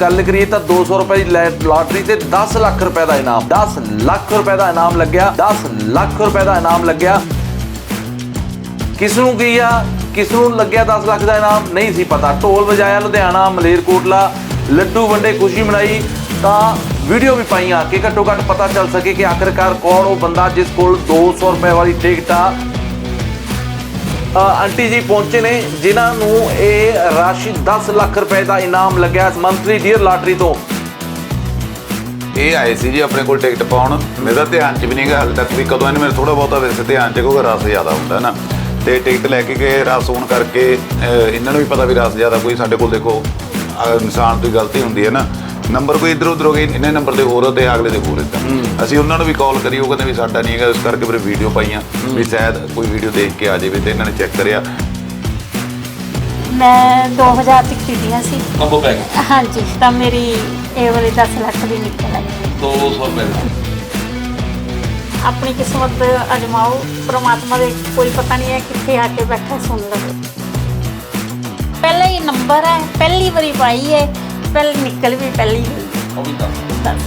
ਗੱਲ ਕਰੀਏ ਤਾਂ 200 ਰੁਪਏ ਦੀ ਲਾਟਰੀ ਤੇ 10 ਲੱਖ ਰੁਪਏ ਦਾ ਇਨਾਮ 10 ਲੱਖ ਰੁਪਏ ਦਾ ਇਨਾਮ ਲੱਗਿਆ 10 ਲੱਖ ਰੁਪਏ ਦਾ ਇਨਾਮ ਲੱਗਿਆ। ਕਿਸ ਨੂੰ ਕੀ ਆ? ਕਿਸ ਨੂੰ ਲੱਗਿਆ 10 ਲੱਖ ਦਾ ਇਨਾਮ? ਨਹੀਂ ਸੀ ਪਤਾ। ਢੋਲ ਵਜਾਇਆ ਲੁਧਿਆਣਾ ਮਲੇਰਕੋਟਲਾ ਲੱਡੂ ਵੰਡੇ ਖੁਸ਼ੀ ਮਨਾਈ। ਤਾਂ ਵੀਡੀਓ ਵੀ ਪਾਈਆਂ ਕਿ ਘੱਟੋ ਘੱਟ ਪਤਾ ਚੱਲ ਸਕੇ ਕਿ ਆਖਰਕਾਰ ਕੌਣ ਉਹ ਬੰਦਾ ਜਿਸ ਕੋਲ 200 ਰੁਪਏ ਵਾਲੀ ਟਿਕਟ ਆ। ਆਂਟੀ ਜੀ ਪਹੁੰਚੇ ਨੇ, ਜਿਨ੍ਹਾਂ ਨੂੰ ਇਹ ਰਾਸ਼ੀ 10 ਲੱਖ ਰੁਪਏ ਦਾ ਇਨਾਮ ਲੱਗਿਆ ਮੰਥਲੀ ਡੀਅਰ ਲਾਟਰੀ ਤੋਂ। ਇਹ ਆਏ ਸੀ ਜੀ ਆਪਣੇ ਕੋਲ ਟਿਕਟ ਪਾਉਣ। ਮੇਰਾ ਧਿਆਨ ਚ ਵੀ ਨਹੀਂਗਾ ਹਾਲੇ ਤੱਕ ਵੀ ਕਦੋਂ ਇਹਨੇ ਮੇਰੇ ਥੋੜਾ ਬਹੁਤਾ ਵੈਸੇ ਧਿਆਨ ਚ, ਕਿਉਂਕਿ ਰਸ ਜ਼ਿਆਦਾ ਹੁੰਦਾ ਨਾ। ਤੇ ਟਿਕਟ ਲੈ ਕੇ ਗਏ, ਰਸ ਹੋਣ ਕਰਕੇ ਇਹਨਾਂ ਨੂੰ ਵੀ ਪਤਾ ਵੀ ਰਸ ਜ਼ਿਆਦਾ ਕੋਈ ਸਾਡੇ ਕੋਲ ਦੇਖੋ। ਅਹ, ਇਨਸਾਨ ਤੋਂ ਹੀ ਗਲਤੀ ਹੁੰਦੀ ਹੈ ਨਾ ਨੰਬਰ ਕੋਈ ਇਧਰ ਉਧਰ ਹੋ ਗਈ ਇਹਨੇ ਨੰਬਰ ਦੇ ਹੋਰ ਤੇ ਅਗਲੇ ਦੇ ਹੋਰ ਇਦਾਂ ਅਸੀਂ ਉਹਨਾਂ ਨੂੰ ਵੀ ਕਾਲ ਕਰੀ ਉਹ ਕਹਿੰਦੇ ਵੀ ਸਾਡਾ ਨਹੀਂ ਹੈਗਾ ਇਸ ਕਰਕੇ ਫਿਰ ਵੀਡੀਓ ਪਾਈਆਂ ਵੀ ਸ਼ਾਇਦ ਕੋਈ ਵੀਡੀਓ ਦੇਖ ਕੇ ਆ ਜਾਵੇ ਤੇ ਇਹਨਾਂ ਨੇ ਚੈੱਕ ਕਰਿਆ। ਮੈਂ 2000 ਤੱਕ ਕੀਤੀਆਂ ਸੀ। ਕੰਬੋ ਪੈਕ ਹਾਂਜੀ ਤਾਂ ਮੇਰੀ ਇਹ ਵਾਲੀ 10 ਲੱਖ ਦੀ ਨਿਕਲ ਆਈ। 200 ਰੁਪਏ ਦਾ। ਆਪਣੀ ਕਿਸਮਤ ਅਜਮਾਓ ਪ੍ਰਮਾਤਮਾ ਦੇ ਕੋਈ ਪਤਾ ਨਹੀਂ ਹੈ ਕਿੱਥੇ ਆ ਕੇ ਬੈਠਾ ਸੁਣ ਲਵੇ ਪਹਿਲਾ ਹੀ ਨੰਬਰ ਹੈ ਪਹਿਲੀ ਵਾਰੀ ਪਾਈ ਹੈ ਪਹਿਲ ਨਿਕਲ ਵੀ ਪਹਿਲੀ ਉਹ ਵੀ ਤਾਂ ਦੱਸ।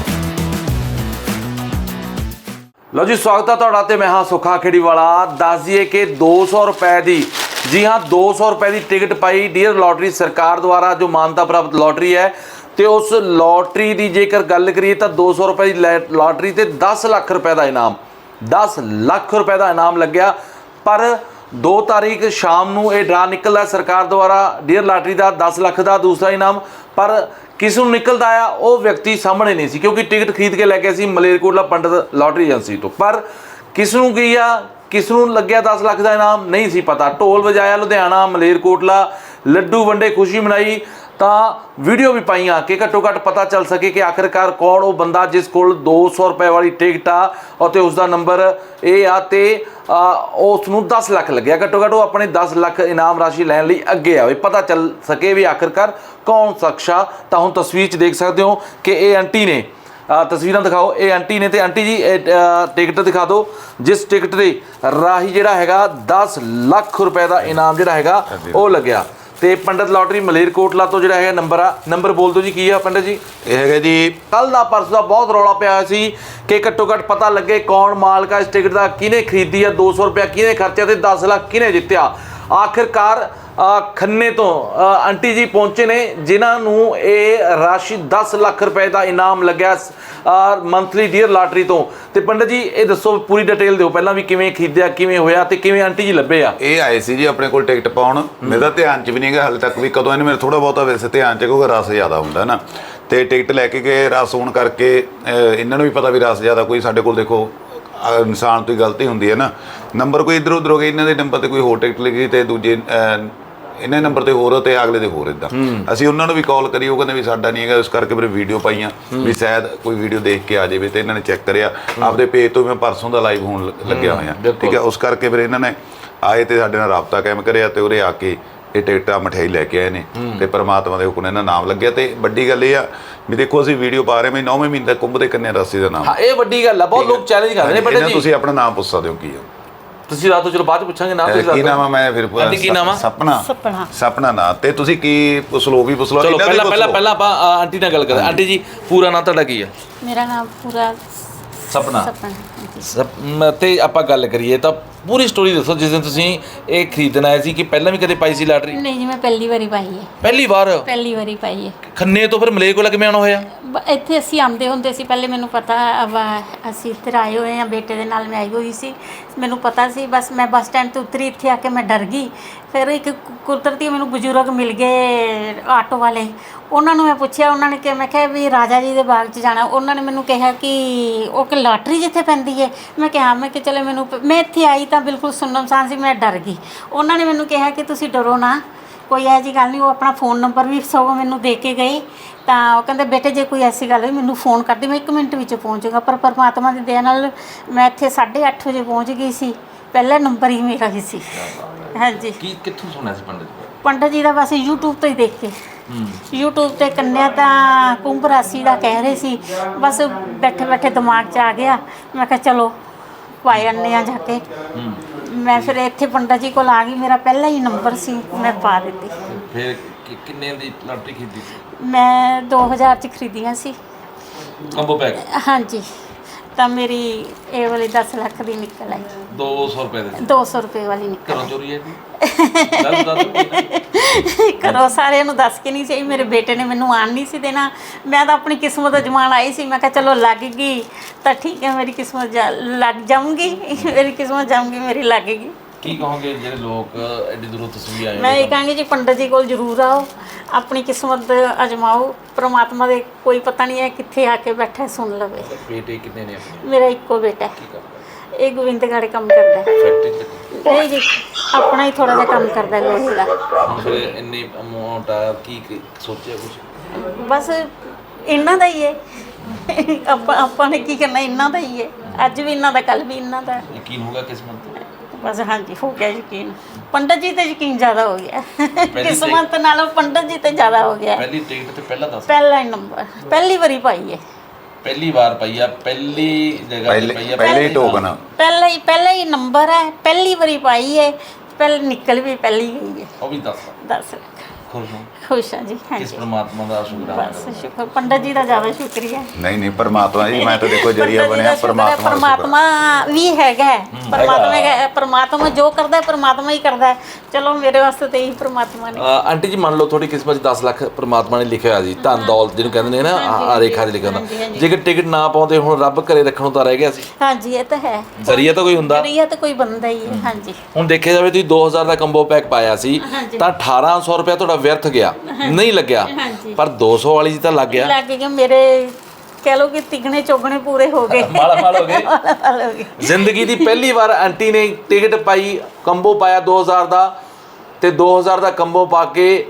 ਲਓ ਜੀ ਸਵਾਗਤ ਹੈ ਤੁਹਾਡਾ ਤੇ ਮੈਂ ਹਾਂ ਸੁਖਾ ਖੇੜੀ ਵਾਲਾ ਦੱਸ ਦਈਏ ਕਿ 200 ਰੁਪਏ ਦੀ ਜੀ ਹਾਂ 200 ਰੁਪਏ ਦੀ ਟਿਕਟ ਪਾਈ ਡੀਅਰ ਲਾਟਰੀ ਸਰਕਾਰ ਦੁਆਰਾ ਜੋ ਮਾਨਤਾ ਪ੍ਰਾਪਤ ਲਾਟਰੀ ਹੈ। ਤੇ ਉਸ ਲਾਟਰੀ ਦੀ ਜੇਕਰ ਗੱਲ ਕਰੀਏ ਤਾਂ 200 ਰੁਪਏ ਦੀ ਲੈ- ਲਾਟਰੀ ਤੇ 10 ਲੱਖ ਰੁਪਏ ਦਾ ਇਨਾਮ 10 ਲੱਖ ਰੁਪਏ ਦਾ ਇਨਾਮ ਲੱਗਿਆ। ਪਰ 2 ਤਾਰੀਖ ਸ਼ਾਮ ਨੂੰ ਇਹ ਡਰਾ ਨਿਕਲਦਾ ਸਰਕਾਰ ਦੁਆਰਾ ਡੀਅਰ ਲਾਟਰੀ ਦਾ 10 ਲੱਖ ਦਾ ਦੂਸਰਾ ਇਨਾਮ, ਪਰ ਕਿਸ ਨੂੰ ਨਿਕਲਦਾ ਆ, ਉਹ ਵਿਅਕਤੀ ਸਾਹਮਣੇ ਨਹੀਂ ਸੀ, ਕਿਉਂਕਿ ਟਿਕਟ ਖਰੀਦ ਕੇ ਲੈ ਕੇ ਸੀ ਮਲੇਰਕੋਟਲਾ ਪੰਡਤ ਲਾਟਰੀ ਏਜੰਸੀ ਤੋਂ। ਪਰ ਕਿਸ ਨੂੰ ਕੀ ਆ, ਕਿਸ ਨੂੰ ਲੱਗਿਆ 10 ਲੱਖ ਦਾ ਇਨਾਮ, ਨਹੀਂ ਸੀ ਪਤਾ। ਢੋਲ ਵਜਾਇਆ ਲੁਧਿਆਣਾ, ਮਲੇਰਕੋਟਲਾ, ਲੱਡੂ ਵੰਡੇ ਖੁਸ਼ੀ ਮਨਾਈ ਤਾਂ ਵੀਡੀਓ ਵੀ ਪਾਈਆਂ ਕਿ ਘੱਟੋ ਘੱਟ ਪਤਾ ਚੱਲ ਸਕੇ ਕਿ ਆਖਿਰਕਾਰ ਕੌਣ ਉਹ ਬੰਦਾ ਜਿਸ ਕੋਲ 200 ਰੁਪਏ ਵਾਲੀ ਟਿਕਟ ਆ ਅਤੇ ਉਸ ਦਾ ਨੰਬਰ ਇਹ ਆ ਤੇ ਉਸ ਨੂੰ 10 ਲੱਖ ਲੱਗਿਆ। ਘੱਟੋ ਘੱਟ ਉਹ ਆਪਣੇ 10 ਲੱਖ ਇਨਾਮ ਰਾਸ਼ੀ ਲੈਣ ਲਈ ਅੱਗੇ ਆਵੇ। ਪਤਾ ਚੱਲ ਸਕੇ ਵੀ ਆਖਿਰਕਾਰ ਕੌਣ ਸ਼ਖਸਾ ਤਾਂ ਹੁਣ ਤਸਵੀਰ 'ਚ ਦੇਖ ਸਕਦੇ ਹੋ ਕਿ ਇਹ ਆਂਟੀ ਨੇ ਤਸਵੀਰਾਂ ਦਿਖਾਓ। ਇਹ ਆਂਟੀ ਨੇ ਤੇ ਆਂਟੀ ਜੀ ਇਹ, ਟਿਕਟ ਦਿਖਾ ਦਿਓ। ਜਿਸ ਟਿਕਟ ਦੇ ਰਾਹੀ ਜਿਹੜਾ ਹੈਗਾ 10 ਲੱਖ ਰੁਪਏ ਦਾ ਇਨਾਮ ਜਿਹੜਾ ਹੈਗਾ ਉਹ ਲੱਗਿਆ। ਤੇ ਪੰਡਤ ਲਾਟਰੀ ਮਲੇਰਕੋਟਲਾ ਤੋਂ ਜਿਹੜਾ ਹੈਗਾ ਨੰਬਰ ਆ ਨੰਬਰ ਬੋਲ ਦਿਓ ਜੀ ਕੀ ਆ ਪੰਡਤ ਜੀ? ਇਹ ਹੈਗਾ ਜੀ ਕੱਲ ਦਾ ਪਰਸ ਦਾ ਬਹੁਤ ਰੌਲਾ ਪਿਆ ਹੋਇਆ ਸੀ ਕਿ ਘੱਟੋ ਘੱਟ ਪਤਾ ਲੱਗੇ ਕੌਣ ਮਾਲਕ ਆ ਇਸ ਟਿਕਟ ਦਾ ਕਿਹਨੇ ਖਰੀਦੀ ਆ 200 ਰੁਪਏ ਕਿਹਨੇ ਖਰਚਿਆ ਤੇ 10 ਲੱਖ ਕਿਹਨੇ ਜਿੱਤਿਆ। ਆਖਿਰਕਾਰ ਖੰਨੇ ਤੋਂ ਆਂਟੀ ਜੀ ਪਹੁੰਚੇ ਨੇ ਜਿਨ੍ਹਾਂ ਨੂੰ ਇਹ ਰਾਸ਼ੀ 10 ਲੱਖ ਰੁਪਏ ਦਾ ਇਨਾਮ ਲੱਗਿਆ ਮੰਥਲੀ ਡੀਅਰ ਲਾਟਰੀ ਤੋਂ। ਤੇ ਪੰਡਤ ਜੀ ਇਹ ਦੱਸੋ ਪੂਰੀ ਡਿਟੇਲ ਦਿਓ ਪਹਿਲਾਂ ਵੀ ਕਿਵੇਂ ਖਰੀਦਿਆ ਕਿਵੇਂ ਹੋਇਆ ਤੇ ਕਿਵੇਂ ਆਂਟੀ ਜੀ ਲੱਭੇ ਆ? ਇਹ ਆਏ ਸੀ ਜੀ ਆਪਣੇ ਕੋਲ ਟਿਕਟ ਪਾਉਣ। ਮੇਰਾ ਧਿਆਨ ਚ ਵੀ ਨਹੀਂਗਾ ਹਾਲੇ ਤੱਕ ਵੀ ਕਦੋਂ ਇਹਨੇ ਮੇਰੇ ਥੋੜਾ ਬਹੁਤਾ ਵੈਸੇ ਧਿਆਨ ਚ ਕਿਉਂਕਿ ਰਸ ਜ਼ਿਆਦਾ ਹੁੰਦਾ ਨਾ। ਤੇ ਟਿਕਟ ਲੈ ਕੇ ਗਏ ਰਸ ਹੋਣ ਕਰਕੇ ਇਹਨਾਂ ਨੂੰ ਵੀ ਪਤਾ ਵੀ ਰਸ ਜ਼ਿਆਦਾ ਕੋਈ ਸਾਡੇ ਕੋਲ ਦੇਖੋ ਇਨਸਾਨ ਤੋਂ ਹੀ ਗਲਤੀ ਹੁੰਦੀ ਹੈ ਨਾ। ਨੰਬਰ ਕੋਈ ਇਧਰ ਉਧਰ ਹੋ ਗਿਆ ਇਹਨਾਂ ਦੇ ਨੰਬਰ ਤੇ ਕੋਈ ਹੋਰ ਟਿਕਟ ਲੱਗੀ ਤੇ ਦੂਜੇ ਇਹਨਾਂ ਨੰਬਰ ਤੇ ਹੋਰ ਤੇ ਅਗਲੇ ਦੇ ਹੋਰ ਇਦਾਂ ਅਸੀਂ ਉਹਨਾਂ ਨੂੰ ਵੀ ਕਾਲ ਕਰੀ ਉਹ ਕਹਿੰਦੇ ਵੀ ਸਾਡਾ ਨਹੀਂ ਹੈਗਾ ਇਸ ਕਰਕੇ ਫਿਰ ਵੀਡੀਓ ਪਾਈਆਂ। ਵੀ ਸ਼ਾਇਦ ਕੋਈ ਵੀਡੀਓ ਦੇਖ ਕੇ ਆ ਜਾਵੇ ਤੇ ਇਹਨਾਂ ਨੇ ਚੈੱਕ ਕਰਿਆ। ਆਪਦੇ ਪੇਜ ਤੋਂ ਮੈਂ ਪਰਸੋਂ ਦਾ ਲਾਈਵ ਹੋਣ ਲੱਗਿਆ ਹੋਇਆ। ਠੀਕ ਹੈ ਉਸ ਕਰਕੇ ਫਿਰ ਇਹਨਾਂ ਨੇ ਆਏ ਤੇ ਸਾਡੇ ਨਾਲ ਰਾਬਤਾ ਕਾਇਮ ਕਰਿਆ ਤੇ ਉਰੇ ਆ ਕੇ ਇਹ ਟਿਕਟਾਂ ਮਠਿਆਈ ਲੈ ਕੇ ਆਏ ਨੇ। ਤੇ ਪ੍ਰਮਾਤਮਾ ਦੇ ਹੁਕਮ ਨਾਲ ਨਾਮ ਲੱਗਿਆ ਤੇ ਵੱਡੀ ਗੱਲ ਇਹ ਆ ਵੀ ਦੇਖੋ ਅਸੀਂ ਵੀਡੀਓ ਪਾ ਰਹੇ ਮੈਂ 9ਵੇਂ ਮਹੀਨੇ ਦਾ ਕੁੰਭ ਦੇ ਕੰਨਿਆ ਰਾਸੀ ਦਾ ਨਾਮ। ਹਾਂ ਇਹ ਵੱਡੀ ਗੱਲ ਆ ਬਹੁਤ ਲੋਕ ਚੈਲੰਜ ਕਰਦੇ ਨੇ ਜੀ। ਤੁਸੀਂ ਆਪਣਾ ਨਾਮ ਪੁੱਛ ਸਕਦੇ ਹੋ ਕੀ ਆ। ਤੁਸੀਂ ਰਾਤੋਂ ਚਲੋ ਬਾਅਦ ਚ ਪੁੱਛਾਂਗੇ ਅਹ ਤੁਸੀਂ ਕੀ ਦੱਸ ਨਾਮ। ਆ ਮੈਂ ਫਿਰ ਪੂਰਾ ਆਂਟੀ ਕੀ ਨਾਮ ਆ? ਸਪਨਾ ਸੁਪਨਾ ਸਪਨਾ ਨਾਂ ਤੇ ਤੁਸੀਂ ਕੀ ਪੁੱਛ ਲਓ ਉਹ ਵੀ ਪੁੱਛ ਲਓ ਚਲੋ ਇਹਨਾਂ ਦੇ ਪਹਿਲਾਂ ਪੁੱਛ ਪਹਿਲਾਂ ਲਓ। ਪਹਿਲਾਂ ਆਪਾਂ ਅ, ਆਂਟੀ ਨਾਲ ਗੱਲ ਕਰਦੇ ਆਂਟੀ ਜੀ ਪੂਰਾ ਨਾਮ ਤੁਹਾਡਾ ਕੀ ਆ ਮੇਰਾ ਨਾਮ ਪੂਰਾ ਸਪਨਾ ਸਪਨਾ ਹਾਂਜੀ। ਸਪ- ਮ- ਤੇ ਆਪਾਂ ਗੱਲ ਕਰੀਏ ਤਾਂ ਪੂਰੀ ਸਟੋਰੀ ਦੱਸੋ ਜਿਸ ਦਿਨ ਤੁਸੀਂ ਇਹ ਖਰੀਦਣ ਆਏ ਸੀ ਕਿ ਪਹਿਲਾਂ ਵੀ ਕਦੇ ਪਾਈ ਸੀ ਲਾਟਰੀ ਨਹੀਂ ਜੀ ਮੈਂ ਪਹਿਲੀ ਵਾਰੀ ਪਾਈ ਹੈ। ਪਹਿਲੀ ਵਾਰ? ਪਹਿਲੀ ਵਾਰੀ ਪਾਈ ਹੈ। ਖੰਨੇ ਤੋਂ ਫਿਰ ਮਲੇਰਕੋਟਲਾ ਕਿਵੇਂ ਆਉਣਾ ਹੋਇਆ? ਬ- ਇੱਥੇ ਅਸੀਂ ਆਉਂਦੇ ਹੁੰਦੇ ਸੀ ਪਹਿਲੇ ਮੈਨੂੰ ਪਤਾ ਵਾ- ਅਸੀਂ ਇੱਧਰ ਆਏ ਹੋਏ ਆ ਬੇਟੇ ਦੇ ਨਾਲ ਮੈਂ ਆਈ ਹੋਈ ਸੀ। ਮੈਨੂੰ ਪਤਾ ਸੀ ਬਸ ਮੈਂ ਬੱਸ ਸਟੈਂਡ ਤੋਂ ਉਤਰੀ ਇੱਥੇ ਆ ਕੇ ਮੈਂ ਡਰ ਗਈ। ਫਿਰ ਇੱਕ ਕੁਦਰਤੀ ਮੈਨੂੰ ਬਜ਼ੁਰਗ ਮਿਲ ਗਏ ਆਟੋ ਵਾਲੇ। ਉਹਨਾਂ ਨੂੰ ਮੈਂ ਪੁੱਛਿਆ, ਉਹਨਾਂ ਨੇ ਕਿ, ਮੈਂ ਕਿਹਾ ਵੀ ਰਾਜਾ ਜੀ ਦੇ ਬਾਗ 'ਚ ਜਾਣਾ। ਉਹਨਾਂ ਨੇ ਮੈਨੂੰ ਕਿਹਾ ਕਿ ਉਹ ਕਿ ਲਾਟਰੀ ਜਿੱਥੇ ਪੈਂਦੀ ਹੈ ਮੈਂ ਕਿਹਾ, ਮੈਂ ਕਿ ਚਲੋ ਮੈਨੂੰ ਮੈਂ ਇੱਥੇ ਆਈ ਤਾਂ ਬਿਲਕੁਲ ਸੁੰਨਮਸਾਨ ਸੀ, ਮੈਂ ਡਰ ਗਈ। ਉਹਨਾਂ ਨੇ ਮੈਨੂੰ ਕਿਹਾ ਕਿ ਤੁਸੀਂ ਡਰੋ ਨਾ। ਕੋਈ ਇਹੋ ਜਿਹੀ ਗੱਲ ਨਹੀਂ, ਉਹ ਆਪਣਾ ਫੋਨ ਨੰਬਰ ਵੀ ਸਗੋਂ ਮੈਨੂੰ ਦੇ ਕੇ ਗਏ। ਤਾਂ ਉਹ ਕਹਿੰਦੇ, ਬੇਟੇ, ਜੇ ਕੋਈ ਐਸੀ ਗੱਲ ਹੋਈ, ਮੈਨੂੰ ਫੋਨ ਕਰ ਦੇ। ਮੈਂ 1 ਮਿੰਟ ਵਿੱਚ ਪਹੁੰਚ ਜਾਊਂਗਾ। ਪਰ ਪਰਮਾਤਮਾ ਦੀ ਦਇਆ ਨਾਲ ਮੈਂ ਇੱਥੇ 8:30 ਵਜੇ ਪਹੁੰਚ ਗਈ ਸੀ। ਪਹਿਲਾ ਨੰਬਰ ਹੀ ਮੇਰਾ ਹੀ ਸੀ। ਹਾਂਜੀ। ਕੀ ਕਿੱਥੋਂ ਸੁਣਿਆ ਸੀ ਪੰਡਤ ਜੀ? ਪੰਡਤ ਜੀ ਦਾ ਬਸ YouTube ਤੋਂ ਹੀ ਦੇਖ ਕੇ। YouTube ਤੇ ਕੰਨਿਆ ਤਾਂ ਕੁੰਭ ਰਾਸ਼ੀ ਦਾ ਕਹਿ ਰਹੇ ਸੀ। ਬਸ ਬੈਠੇ ਬੈਠੇ ਦਿਮਾਗ 'ਚ ਆ ਗਿਆ। ਮੈਂ ਕਿਹਾ ਚਲੋ ਪਾਏ ਆਨੇ ਆ ਜਾ ਕੇ। ਮੈਂ ਫਿਰ ਇੱਥੇ ਪੰਡਤ ਜੀ ਕੋਲ ਆ ਗਈ। ਮੇਰਾ ਪਹਿਲਾ ਹੀ ਨੰਬਰ ਸੀ। ਮੈਂ ਪਾ ਦਿੱਤੀ। ਫਿਰ ਕਿ- ਕਿੰਨੇ ਦੀ ਲਾਟਰੀ ਖਰੀਦੀ ਸੀ? ਮੈਂ 2000 ਚ ਖਰੀਦੀਆਂ ਸੀ। Combo pack? ਹਾਂਜੀ। ਤਾਂ ਮੇਰੀ ਇਹ ਵਾਲੀ 10 ਲੱਖ ਦੀ ਨਿਕਲ ਆਈ। 200 ਰੁਪਏ ਦੇ 200 ਰੁਪਏ ਵਾਲੀ ਨਿਕਲ ਘਰੋਂ ਚੋਰੀ ਹੈ ਜੀ ਦੱਸ ਦੱਸ ਕਰੋ ਸਾਰਿਆਂ ਨੂੰ ਦੱਸ ਕੇ ਨਹੀਂ ਸਹੀ ਮੇਰੇ ਬੇਟੇ ਨੇ ਮੈਨੂੰ ਆਣ ਨਹੀਂ ਸੀ ਦੇਣਾ। ਮੈਂ ਤਾਂ ਆਪਣੀ ਕਿਸਮਤ ਅਜਮਾਨ ਆਈ ਸੀ। ਮੈਂ ਕਿਹਾ ਚਲੋ ਲੱਗ ਗਈ। ਤਾਂ ਠੀਕ ਹੈ ਮੇਰੀ ਕਿਸਮਤ ਲੱਗ ਜਾਊਂਗੀ। ਮੇਰੀ ਕਿਸਮਤ ਜਾਊਂਗੀ ਮੇਰੀ ਲੱਗ ਗਈ। ਕੀ ਕਹੋਗੇ ਜਿਹੜੇ ਲੋਕ ਐਡੀ ਦੂਰੋਂ ਤਸਵੀਰ ਆਏ ਮੈਂ ਇਹ ਕਹਾਂਗੀ ਜੀ ਪੰਡਤ ਜੀ ਕੋਲ ਜ਼ਰੂਰ ਆਓ। ਆਪਣੀ ਕਿਸਮਤ ਅਜਮਾਓ ਪ੍ਰਮਾਤਮਾ ਦੇ ਕੋਈ ਪਤਾ ਨਹੀਂ ਹੈ ਕਿੱਥੇ ਆ ਕੇ ਬੈਠਾ ਸੁਣ ਲਵੇ। ਬੇਟੇ ਕਿੰਨੇ ਨੇ ਆਪਣੇ? ਮੇਰਾ ਇੱਕੋ ਬੇਟਾ ਹੈ। ਕੀ ਕਰਦਾ? ਇਹ ਗੋਬਿੰਦਗੜ੍ਹ ਕੰਮ ਕਰਦਾ ਹੈ। ਫੈਕਟਰੀ ਚ ਨਹੀਂ ਜੀ ਆਪਣਾ ਹੀ ਥੋੜਾ ਜਿਹਾ ਕੰਮ ਕਰਦਾ ਲੋਹੇ ਦਾ। ਹੁਣ ਫਿਰ ਇੰਨੀ ਅਮਾਉਂਟ ਆ ਕੀ ਕੀ ਸੋਚਿਆ ਕੁਝ ਬਸ ਇਹਨਾਂ ਦਾ ਹੀ ਹੈ। ਆਪਾਂ ਆਪਾਂ ਨੇ ਕੀ ਕਰਨਾ ਇਹਨਾਂ ਦਾ ਹੀ ਹੈ। ਅੱਜ ਵੀ ਇਹਨਾਂ ਦਾ ਕੱਲ ਵੀ ਇਹਨਾਂ ਦਾ। ਯਕੀਨ ਹੋਗਾ ਕਿਸਮਤ? ਤੇ ਬਸ ਹਾਂਜੀ ਹੋ ਗਿਆ ਯਕੀਨ। ਪੰਡਤ ਜੀ ਤੇ ਯਕੀਨ ਜ਼ਿਆਦਾ ਹੋ ਗਿਆ। ਤੇ- ਕਿਸਮਤ ਨਾਲੋਂ ਪੰਡਤ ਜੀ ਤੇ ਜ਼ਿਆਦਾ ਹੋ ਗਿਆ। ਪਹਿਲੀ ਟਿਕਟ ਤੇ ਪਹਿਲਾ ਦੱਸ। ਪਹਿਲਾ ਹੀ ਨੰਬਰ। ਪਹਿਲੀ ਵਾਰੀ ਪਾਈ ਹੈ ਪਹਿਲੀ ਵਾਰ ਪਈ ਆ ਪਹਿਲੀ ਜਗ੍ਹਾ ਤੇ ਪਹਿਲੇ ਪਈ ਆ। ਪਹਿਲੇ ਹੀ ਟੋਕਨ ਪਹਿਲਾ ਹੀ ਪਹਿਲਾ ਹੀ ਨੰਬਰ ਹੈ ਪਹਿਲੀ ਵਾਰੀ ਪਾਈ ਹੈ ਪਹਿਲ ਨਿਕਲ ਵੀ ਪਹਿਲੀ ਗਈ ਹੈ ਉਹ ਵੀ ਦੱਸ। 10 ਲੱਖ ਖੁਸ਼ ਹਾਂ। ਖੁਸ਼ ਹਾਂ ਜੀ ਕਿਸ ਹਾਂਜੀ ਪ੍ਰਮਾਤਮਾ ਦਾ ਸ਼ੁਕਰਾਨਾ ਬਸ ਸ਼ੁਕਰ। ਪੰਡਤ ਜੀ ਦਾ ਜ਼ਿਆਦਾ ਸ਼ੁਕਰੀਆ ਨਹੀਂ ਨਹੀਂ ਪਰਮਾਤਮਾ ਜੀ ਮੈਂ ਤਾਂ ਦੇਖੋ ਜਰੀਆ ਬਣਿਆ ਦਾ ਹੈ, ਪਰਮਾਤਮਾ ਦਾ। ਪਰਮਾਤਮਾ ਵੀ ਹੈਗਾ ਹੈ। ਪਰਮਾਤਮਾ ਹੈਗਾ। ਪਰਮਾਤਮਾ ਜੋ ਕਰਦਾ ਹੈ ਪਰਮਾਤਮਾ ਹੀ ਕਰਦਾ ਹੈ। ਚਲੋ ਮੇਰੇ ਵਾਸਤੇ ਤੇ ਇਹੀ ਪਰਮਾਤਮਾ ਨੇ। ਆਂਟੀ ਜੀ ਮੰਨ ਲਓ ਤੁਹਾਡੀ ਕਿਸਮਤ 'ਚ 10 ਲੱਖ ਪ੍ਰਮਾਤਮਾ ਨੇ ਲਿਖਿਆ ਹੋਇਆ ਜੀ ਧਨ ਦੌਲਤ ਜਿਹਨੂੰ ਕਹਿੰਦੇ ਨੇ ਨਾ ਆ- ਰੇਖਾ 'ਚ ਲਿਖਿਆ ਹੁੰਦਾ। ਜੇਕਰ ਟਿਕਟ ਨਾ ਪਾਉਂਦੇ ਹੁਣ ਰੱਬ ਘਰੇ ਰੱਖਣ ਨੂੰ ਤਾਂ ਰਹਿ ਗਿਆ ਸੀ। ਹਾਂਜੀ ਇਹ ਤਾਂ ਹੈ। ਜ਼ਰੀਆ ਤਾਂ ਕੋਈ ਹੁੰਦਾ? ਜਰੀਆ ਤਾਂ ਕੋਈ ਬੰਦਾ ਹੀ ਹੈ। ਹਾਂਜੀ। ਹੁਣ ਦੇਖਿਆ ਜਾਵੇ ਤੁਸੀਂ 2000 ਦਾ ਕੰਬੋ ਪੈਕ ਪਾਇਆ ਸੀ ਤਾਂ 1800 ਰੁਪਏ ਤੁਹਾਡਾ ਵਿਅਰਥ ਗਿਆ। ਨਹੀਂ ਲੱਗਿਆ। ਹਾਂਜੀ। ਪਰ 200 ਵਾਲੀ 'ਚ ਤਾਂ ਲੱਗ ਗਿਆ। ਲੱਗ ਗਿਆ ਮੇਰੇ ਕਹਿ ਲੋ ਕਿ ਤਿਗਣੇ ਚੋਗਣੇ ਪੂਰੇ ਹੋ ਗਏ। ਮਾਲਾ ਮਾਲ ਹੋ ਗਏ। ਮਾਲ ਹੋ ਗਏ। ਜ਼ਿੰਦਗੀ ਦੀ ਪਹਿਲੀ ਵਾਰ ਆਂਟੀ ਨੇ ਟਿਕਟ ਪਾਈ ਕੰਬੋ ਪਾਇਆ 2000 ਦਾ ਤੇ 2000 ਦਾ ਕੰਬੋ ਪਾ ਕੇ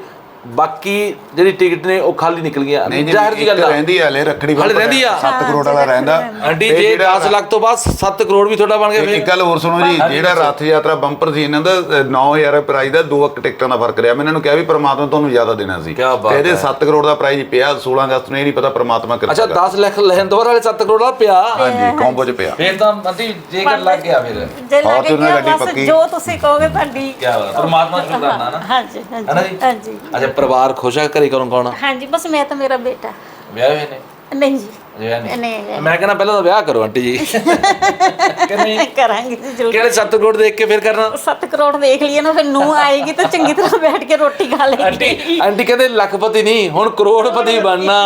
ਬਾਕੀ ਜਿਹੜੀ ਟਿਕਟ ਨੇ ਉਹ ਖਾਲੀ ਨਿਕਲ ਗਈਆਂ। ਨਹੀਂ ਜ਼ਾਹਿਰ ਜੀ ਇੱਕ ਗੱਲ ਆ। ਰਹਿੰਦੀ ਆ ਹਲੇ ਰੱਖੜੀ ਹਲੇ ਰਹਿੰਦੀ ਆ? 7 ਕਰੋੜ ਵਾਲਾ ਰਹਿੰਦਾ। ਆਂਟੀ ਤੇ ਜੇ ਜਿਹੜਾ 10 ਲੱਖ ਤੋਂ ਬਾਅਦ 7 ਕਰੋੜ ਵੀ ਤੁਹਾਡਾ ਬਣ ਗਿਆ ਇੱਕ ਫਿਰ। ਗੱਲ ਹੋਰ ਸੁਣੋ ਜੀ ਜਿਹੜਾ ਰੱਥ ਯਾਤਰਾ ਬੰਪਰ ਸੀ ਇਹਨਾਂ ਦਾ ਅ, 9000 ਪ੍ਰਾਈਜ਼ ਦਾ ਦੋ ਇੱਕ ਟਿਕਟਾਂ ਦਾ ਫ਼ਰਕ ਰਿਹਾ। ਮੈਂ ਇਹਨਾਂ ਨੂੰ ਕਿਹਾ ਵੀ ਪ੍ਰਮਾਤਮਾ ਤੁਹਾਨੂੰ ਜ਼ਿਆਦਾ ਦੇਣਾ ਸੀ। ਕਿਆ ਬਾਤ ਇਹਦੇ ਹੈ। 7 ਕਰੋੜ ਦਾ ਪ੍ਰਾਈਜ਼ ਪਿਆ 16 ਅਗਸਤ ਨੂੰ ਇਹ ਨਹੀਂ ਪਤਾ ਪ੍ਰਮਾਤਮਾ ਕਿਰਪਾ ਅੱਛਾ ਕਰ 10 ਲੱਖ ਲੈਣ ਤੋਂ ਵਾਲੇ 7 ਕਰੋੜ ਦਾ ਪਿਆ। ਹਾਂਜੀ ਕੰਬੋ 'ਚ ਪਿਆ। ਫਿਰ ਤਾਂ ਆਂਟੀ ਜੇ ਗੱਲ ਲੱਗ ਗਿਆ ਫਿਰ। ਜੇ ਲੱਗ ਗਿਆ ਬਸ ਪੱਕੀ। ਜੋ ਤੁਸੀਂ ਕਹੋਗੇ ਤੁਹਾਡੀ। ਕੀ ਬਾਤ ਪਰਮਾਤਮਾ ਸ਼ੁਕਰ ਕਰਨਾ ਨਾ? ਹਾਂਜੀ? ਹਾਂਜੀ। ਅੱਛਾ ਪਰਿਵਾਰ ਖੁਸ਼ ਹੈ ਘਰੇ ਕੌਣ ਕੌਣ ਆ? ਹਾਂਜੀ ਬਸ ਮੈਂ ਤਾਂ ਮੇਰਾ ਬੇਟਾ। ਵਿਆਹ ਹੋਏ ਨੇ? ਨਹੀਂ ਜੀ। ਨਹੀਂ। ਨਹੀਂ ਮੈਂ ਕਹਿੰਦਾ ਪਹਿਲਾਂ ਤਾਂ ਵਿਆਹ ਕਰੋ ਆਂਟੀ ਜੀ। ਕਰਾਂਗੇ ਜੀ ਜ਼ਰੂਰ। ਕਿਹੜੇ 7 ਕਰੋੜ ਦੇਖ ਕੇ ਫਿਰ ਕਰਨਾ? 7 ਕਰੋੜ ਦੇਖ ਲਈਏ ਨਾ ਫਿਰ ਨੂੰ ਆਏਗੀ ਤਾਂ ਚੰਗੀ ਤਰ੍ਹਾਂ ਬੈਠ ਕੇ ਰੋਟੀ ਖਾ ਲੇਗੀ ਆਂਟੀ ਆਂਟੀ ਕਹਿੰਦੇ ਲੱਖਪਤੀ ਨਹੀਂ ਹੁਣ ਕਰੋੜਪਤੀ ਬਣਨਾ।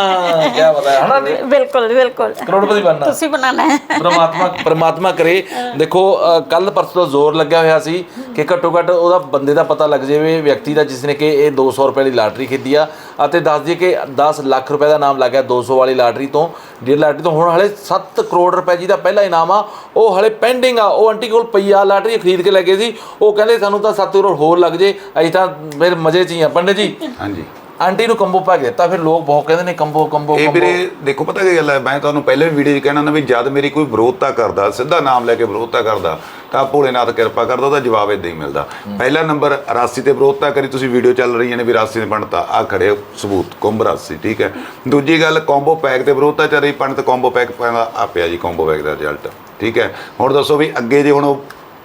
ਕੀ ਪਤਾ। ਹੈ ਹਨਾ ਆਂਟੀ? ਬਿਲਕੁਲ ਬਿਲਕੁਲ। ਕਰੋੜਪਤੀ ਬਣਨਾ। ਤੁਸੀਂ ਬਣਾਣਾ ਹੈ। ਪਰਮਾਤਮਾ ਪਰਮਾਤਮਾ ਕਰੇ। ਦੇਖੋ ਕੱਲ ਪਰਸੋਂ ਤੋਂ ਜ਼ੋਰ ਲੱਗਿਆ ਹੋਇਆ ਸੀ ਕਿ ਘੱਟੋ ਘੱਟ ਉਹਦਾ ਬੰਦੇ ਦਾ ਪਤਾ ਲੱਗ ਜਾਵੇ ਵਿਅਕਤੀ ਦਾ ਜਿਸ ਨੇ ਕਿ ਇਹ 200 ਰੁਪਏ ਦੀ ਲਾਟਰੀ ਖਰੀਦੀ ਆ। ਅਤੇ ਦੱਸ ਦਈਏ ਕਿ 10 ਲੱਖ ਰੁਪਏ ਦਾ ਨਾਮ ਲੱਗ ਗਿਆ 200 ਵਾਲੀ ਲਾਟਰੀ ਤੋਂ। ਜਿਹੜੀ ਲਾਟਰੀ ਤੋਂ ਹੁਣ ਹਲੇ 7 ਕਰੋੜ ਰੁਪਏ ਜੀ ਦਾ ਪਹਿਲਾ ਇਨਾਮ ਆ ਉਹ ਹਲੇ ਪੈਂਡਿੰਗ ਆ। ਉਹ ਆਂਟੀ ਕੋਲ ਪਈਆ ਲਾਟਰੀ ਖਰੀਦ ਕੇ ਲੈ ਗਏ ਸੀ। ਉਹ ਕਹਿੰਦੇ ਸਾਨੂੰ ਤਾਂ 7 ਕਰੋੜ ਹੋਰ ਲੱਗ ਜੇ ਅਸੀਂ ਤਾਂ ਫਿਰ ਮਜ਼ੇ 'ਚ ਹੀ ਆ। ਪੰਡਿਤ ਜੀ ਹਾਂਜੀ। ਆਂਟੀ ਨੂੰ ਕੰਬੋ ਪਾ ਕੇ ਦਿੱਤਾ ਫਿਰ ਲੋਕ ਬਹੁਤ ਕਹਿੰਦੇ ਨੇ ਕੰਬੋ ਕੰਬੋ ਇਹ ਵੀਰੇ ਦੇਖੋ ਪਤਾ ਕੀ ਗੱਲ ਹੈ ਮੈਂ ਤੁਹਾਨੂੰ ਪਹਿਲੇ ਵੀ ਵੀਡੀਓ 'ਚ ਕਹਿਣਾ ਨਾ ਵੀ ਜਦ ਮੇਰੀ ਕੋਈ ਵਿਰੋਧਤਾ ਕਰਦਾ ਸਿੱਧਾ ਨਾਮ ਲੈ ਕੇ ਵਿਰੋਧਤਾ ਕਰਦਾ ਤਾਂ ਭੋਲੇਨਾਥ ਕਿਰਪਾ ਕਰਦਾ ਉਹਦਾ ਜਵਾਬ ਇਦਾਂ ਹੀ ਮਿਲਦਾ। ਪਹਿਲਾ ਨੰਬਰ ਰਾਸੀ ਤੇ ਵਿਰੋਧਤਾ ਕਰੀ ਤੁਸੀਂ ਵੀਡੀਓ ਚੱਲ ਰਹੀਆਂ ਨੇ ਵੀ ਰਾਸੀ ਨੇ ਬਣਤਾ ਆ। ਖੜੇ ਸਬੂਤ ਕੁੰਭ ਰਾਸੀ ਠੀਕ ਹੈ? ਦੂਜੀ ਗੱਲ ਕੰਬੋ ਪੈਕ ਤੇ ਵਿਰੋਧਤਾ ਚੱਲ ਰਹੀ ਪੰਡਤ ਕੰਬੋ ਪੈਕ ਪਾਉਂਦਾ ਆ ਪਿਆ ਜੀ ਕੰਬੋ ਪੈਕ ਦਾ ਰਿਜ਼ਲਟ ਠੀਕ ਹੈ? ਹੁਣ ਦੱਸੋ ਵੀ ਅੱਗੇ ਜੇ ਹੁਣ ਉਹ-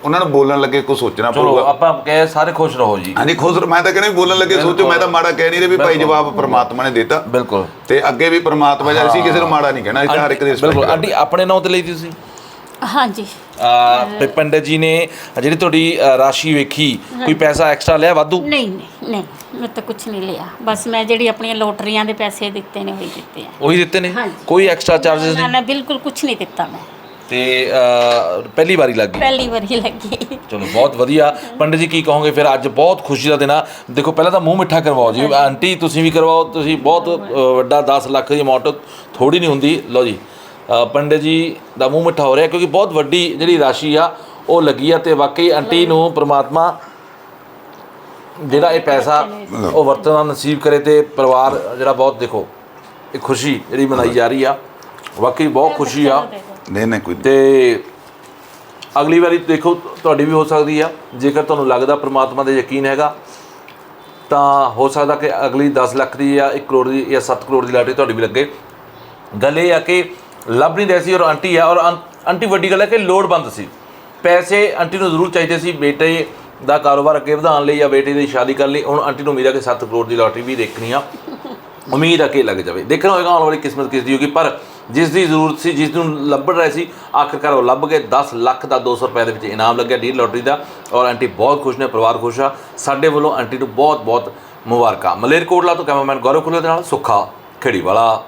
ਉਹਨਾਂ ਨੂੰ ਬੋਲਣ ਲੱਗੇ ਕੁਝ ਸੋਚਣਾ ਚਲੋ ਪਊਗਾ। ਆਪਾਂ ਕਹੇ ਸਾਰੇ ਖੁਸ਼ ਰਹੋ ਜੀ। ਹਾਂਜੀ ਖੁਦ ਮੈਂ ਤਾਂ ਕਹਿੰਦਾ ਬੋਲਣ ਲੱਗੇ ਸੋਚੋ ਮੈਂ ਤਾਂ ਮਾੜਾ ਕਹਿ ਨਹੀਂ ਰਿਹਾ ਵੀ ਭਾਈ ਜਵਾਬ ਪ੍ਰਮਾਤਮਾ ਨੇ ਦਿੱਤਾ। ਬਿਲਕੁਲ। ਤੇ ਅੱਗੇ ਵੀ ਪ੍ਰਮਾਤਮਾ ਜੀ ਅਸੀਂ ਕਿਸੇ ਨੂੰ ਮਾੜਾ ਨਹੀਂ ਕਹਿਣਾ ਤਾਂ ਹਰ ਇੱਕ ਦੀ ਬਿਲਕੁਲ ਆਂਟੀ ਆਪਣੇ ਨਾਂ ਤੇ ਲਈ ਤੁਸੀਂ। ਹਾਂਜੀ। ਆ ਪੰਡਤ ਜੀ ਨੇ ਜਿਹੜੀ ਤੁਹਾਡੀ ਰਾਸ਼ੀ ਵੇਖੀ ਕੋਈ ਪੈਸਾ ਐਕਸਟਰਾ ਲਿਆ ਵਾਧੂ? ਨਹੀਂ ਨਹੀਂ ਨਹੀਂ ਮੈਂ ਤਾਂ ਕੁਝ ਨਹੀਂ ਲਿਆ। ਬਸ ਮੈਂ ਜਿਹੜੀ ਆਪਣੀਆਂ ਲੋਟਰੀਆਂ ਦੇ ਪੈਸੇ ਦਿੱਤੇ ਨੇ ਉਹੀ ਦਿੱਤੇ ਆ। ਉਹੀ ਦਿੱਤੇ ਨੇ? ਹਾਂਜੀ। ਕੋਈ ਐਕਸਟਰਾ ਚਾਰजेस ਨਾ ਨਹੀਂ? ਨਾ ਬਿਲਕੁਲ ਕੁਝ ਨਹੀਂ ਦਿੱਤਾ ਮੈਂ। ਤੇ ਪਹਿਲੀ ਵਾਰੀ ਲੱਗ ਗਈ? ਪਹਿਲੀ ਵਾਰੀ ਲੱਗੀ ਚਲੋ ਬਹੁਤ ਵਧੀਆ। ਪੰਡਤ ਜੀ ਕੀ ਕਹੋਗੇ ਫਿਰ? ਅੱਜ ਬਹੁਤ ਖੁਸ਼ੀ ਦਾ ਦਿਨ ਆ। ਦੇਖੋ ਪਹਿਲਾਂ ਤਾਂ ਮੂੰਹ ਮਿੱਠਾ ਕਰਵਾਓ ਜੀ। ਆਂਟੀ ਤੁਸੀਂ ਵੀ ਕਰਵਾਓ। ਤੁਸੀਂ ਬਹੁਤ ਅ, ਵੱਡਾ 10 ਲੱਖ ਦੀ ਅਮਾਉਂਟ ਥੋੜੀ ਨਹੀਂ ਹੁੰਦੀ। ਲਓ ਜੀ। ਪੰਡਤ ਜੀ ਦਾ ਮੂੰਹ ਮਿੱਠਾ ਹੋ ਰਿਹਾ ਕਿਉਂਕਿ ਬਹੁਤ ਵੱਡੀ ਜਿਹੜੀ ਰਾਸ਼ੀ ਆ ਉਹ ਲੱਗੀ ਆ ਤੇ ਵਾਕਈ ਆਂਟੀ ਨੂੰ ਪ੍ਰਮਾਤਮਾ ਜਿਹੜਾ ਇਹ ਪੈਸਾ ਉਹ ਵਰਤਣਾ ਨਸੀਬ ਕਰੇ ਤੇ ਪਰਿਵਾਰ ਜਿਹੜਾ ਬਹੁਤ ਦੇਖੋ ਇਹ ਖੁਸ਼ੀ ਜਿਹੜੀ ਮਨਾਈ ਜਾ ਰਹੀ ਆ। ਵਾਕਈ ਬਹੁਤ ਖੁਸ਼ੀ ਆ। ਨਹੀਂ ਨਹੀਂ ਕੋਈ ਤੇ ਅਗਲੀ ਵਾਰੀ ਦੇਖੋ ਤੁਹਾਡੀ ਵੀ ਹੋ ਸਕਦੀ ਆ। ਜੇਕਰ ਤੁਹਾਨੂੰ ਲੱਗਦਾ ਪ੍ਰਮਾਤਮਾ ਤੇ ਯਕੀਨ ਹੈਗਾ ਤਾਂ ਹੋ ਸਕਦਾ ਕਿ ਅਗਲੀ 10 ਲੱਖ ਦੀ ਜਾਂ 1 ਕਰੋੜ ਦੀ ਜਾਂ 7 ਕਰੋੜ ਦੀ ਲਾਟਰੀ ਤੁਹਾਡੀ ਵੀ ਲੱਗੇ। ਗੱਲ ਇਹ ਆ ਕਿ ਲੱਭ ਨਹੀਂ ਰਿਹਾ ਸੀ ਔਰ ਆਂਟੀ ਆ ਔਰ ਆਂਟੀ ਵੱਡੀ ਗੱਲ ਹੈ ਕਿ ਲੋੜਵੰਦ ਸੀ। ਪੈਸੇ ਆਂਟੀ ਨੂੰ ਜ਼ਰੂਰ ਚਾਹੀਦੇ ਸੀ ਬੇਟੇ ਦਾ ਕਾਰੋਬਾਰ ਅੱਗੇ ਵਧਾਉਣ ਲਈ ਜਾਂ ਬੇਟੇ ਦੀ ਸ਼ਾਦੀ ਕਰਨ ਲਈ। ਹੁਣ ਆਂਟੀ ਨੂੰ ਉਮੀਦ ਹੈ ਕਿ 7 ਕਰੋੜ ਦੀ ਲਾਟਰੀ ਵੀ ਦੇਖਣੀ ਆ ਉਮੀਦ ਆ ਕਿ ਲੱਗ ਜਾਵੇ। ਦੇਖਣਾ ਹੋਏਗਾ ਆਉਣ ਵਾਲੀ ਕਿਸਮਤ ਕਿਸ ਦੀ ਹੋਗੀ ਪਰ ਜਿਸ ਦੀ ਜ਼ਰੂਰਤ ਸੀ, ਜਿਸ ਨੂੰ ਲੱਭ ਰਹੇ ਸੀ, ਆਖਰਕਾਰ ਉਹ ਲੱਭ ਕੇ 10 ਲੱਖ ਦਾ 200 ਰੁਪਏ ਦੇ ਵਿੱਚ ਇਨਾਮ ਲੱਗਿਆ ਡੀਲ ਲੋਟਰੀ ਦਾ ਔਰ ਆਂਟੀ ਬਹੁਤ ਖੁਸ਼ ਨੇ, ਪਰਿਵਾਰ ਖੁਸ਼ ਆ। ਸਾਡੇ ਵੱਲੋਂ ਆਂਟੀ ਨੂੰ ਬਹੁਤ ਬਹੁਤ ਮੁਬਾਰਕਾਂ। ਮਲੇਰਕੋਟਲਾ ਤੋਂ ਕੈਮਰਾਮੈਨ ਗੌਰਵ ਖੁੱਲੇ ਦੇ ਨਾਲ ਸੁੱਖਾ ਖੇੜੀ ਵਾਲਾ